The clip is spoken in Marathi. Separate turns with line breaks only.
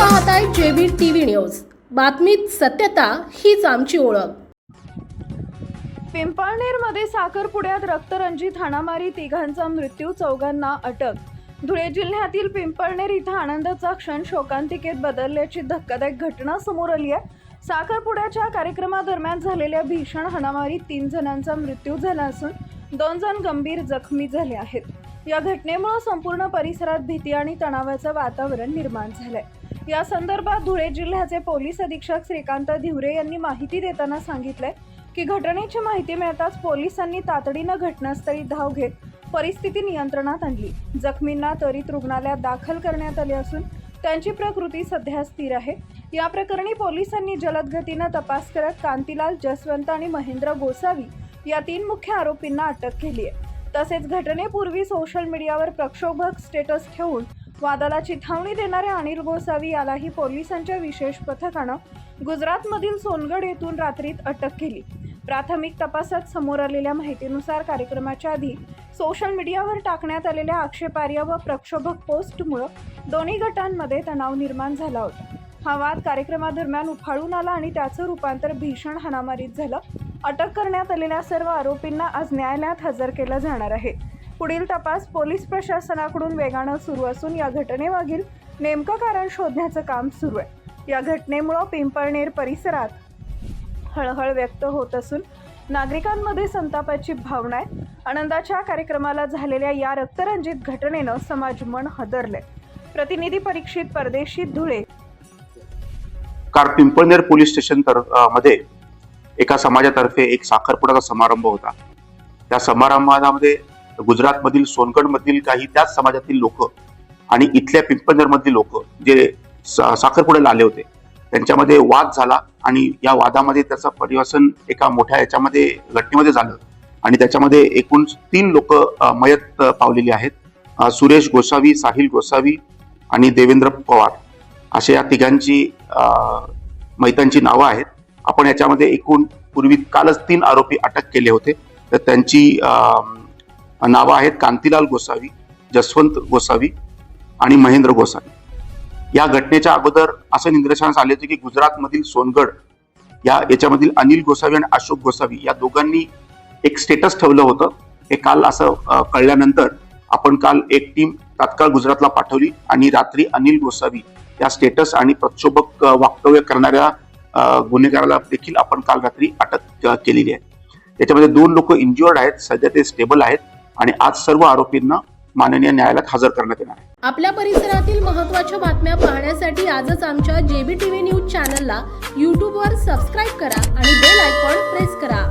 पाहताय जेबी टीव्ही न्यूज. बातमीत सत्यता हीच आमची ओळख.
पिंपळनेरमध्ये साखरपुड्यात रक्तरंजित हाणामारी तिघांचा मृत्यू चौघांना अटक. धुळे जिल्ह्यातील पिंपळनेर इथं आनंदाचा क्षण शोकांतिकेत बदलल्याची धक्कादायक घटना समोर आली आहे. साखरपुड्याच्या कार्यक्रमादरम्यान झालेल्या भीषण हाणामारीत तीन जणांचा मृत्यू झाला असून दोन जण गंभीर जखमी झाले आहेत. या घटनेमुळे संपूर्ण परिसरात भीती आणि तणावाचं वातावरण निर्माण झालंय. या संदर्भात धुळे जिल्ह्याचे पोलीस अधीक्षक श्रीकांत धिवरे यांनी माहिती देताना सांगितले की घटनेची माहिती मिळताच पोलिसांनी तातडीनं घटनास्थळी धाव घेत परिस्थिती नियंत्रणात आणली. जखमींना त्वरित रुग्णालयात दाखल करण्यात आले असून त्यांची प्रकृती सध्या स्थिर आहे. या प्रकरणी पोलिसांनी जलद गतीनं तपास करत कांतीलाल जसवंत आणि महेंद्र गोसावी या तीन मुख्य आरोपींना अटक केली आहे तसेच घटनेपूर्वी सोशल मीडियावर प्रक्षोभक स्टेटस ठेवून वादाला चिथावणी देणाऱ्या अनिल गोसावी यालाही पोलिसांच्या विशेष पथकानं गुजरातमधील सोनगड येथून रात्रीत अटक केली. प्राथमिक तपासात समोर आलेल्या माहितीनुसार कार्यक्रमाच्या आधी सोशल मीडियावर टाकण्यात आलेल्या आक्षेपार्ह व प्रक्षोभक पोस्टमुळं दोन्ही गटांमध्ये तणाव निर्माण झाला होता. हा वाद कार्यक्रमादरम्यान उफाळून आला आणि त्याचं रूपांतर भीषण हाणामारीत झालं. अटक करण्यात आलेल्या सर्व आरोपींना आज न्यायालयात हजर केलं जाणार आहे. पुढील तपास पोलीस प्रशासनाकडून वेगानं सुरू असून या घटनेमागील नेमकं कारण शोधण्याचं काम सुरू आहे. या घटनेमुळं पिंपळनेर परिसरात हळहळ व्यक्त होत असून नागरिकांमध्ये संतापाची भावना आहे. आनंदाच्या कार्यक्रमाला झालेल्या या रक्तरंजित घटनेनं समाज मन हदरलंय. प्रतिनिधी परीक्षित परदेशी धुळे.
कार पिंपळनेर पोलीस स्टेशन तर मध्ये एका समाजातर्फे एक साखरपुड्याचा समारंभ होता. त्या समारंभामध्ये गुजरातमधील सोनगडमधील काही त्याच समाजातील लोक आणि इथल्या पिंपळनेरमधील लोक जे सा- साखरपुड्याला आले होते त्यांच्यामध्ये वाद झाला आणि या वादामध्ये त्याचं परिवर्तन एका मोठ्या याच्यामध्ये घटनेमध्ये झालं. आणि त्याच्यामध्ये एकूण तीन लोक मयत पावलेली आहेत. सुरेश गोसावी साहिल गोसावी आणि देवेंद्र पवार. अशा या तिघांची मैतांची नावं आहेत. आपण याच्यामध्ये एकूण पूर्वी कालच तीन आरोपी अटक केले होते. तर त्यांची नावं आहेत कांतीलाल गोसावी जसवंत गोसावी आणि महेंद्र गोसावी. या घटनेच्या अगोदर असं निदर्शनास आले होते की गुजरातमधील सोनगड या याच्यामधील अनिल गोसावी आणि अशोक गोसावी या दोघांनी एक स्टेटस ठेवलं होतं. हे काल असं कळल्यानंतर आपण काल एक टीम तात्काळ गुजरातला पाठवली आणि रात्री अनिल गोसावी या स्टेटस आणि प्रक्षोभक वक्तव्य करणाऱ्या गुन्हेगाराला देखील आपण काल रात्री अटक केलेली आहे. त्याच्यामध्ये दोन लोक इंज्युअर्ड आहेत सध्या ते स्टेबल आहेत. आणि आज सर्व आरोपींना माननीय न्यायालयात हजर करण्यात येणार आहे.
आपल्या परिसरातील महत्त्वाच्या बातम्या पाहण्यासाठी आजच आमच्या जेबी टीव्ही न्यूज चॅनलला यूट्यूबवर सबस्क्राईब करा आणि बेल आयकॉन प्रेस करा.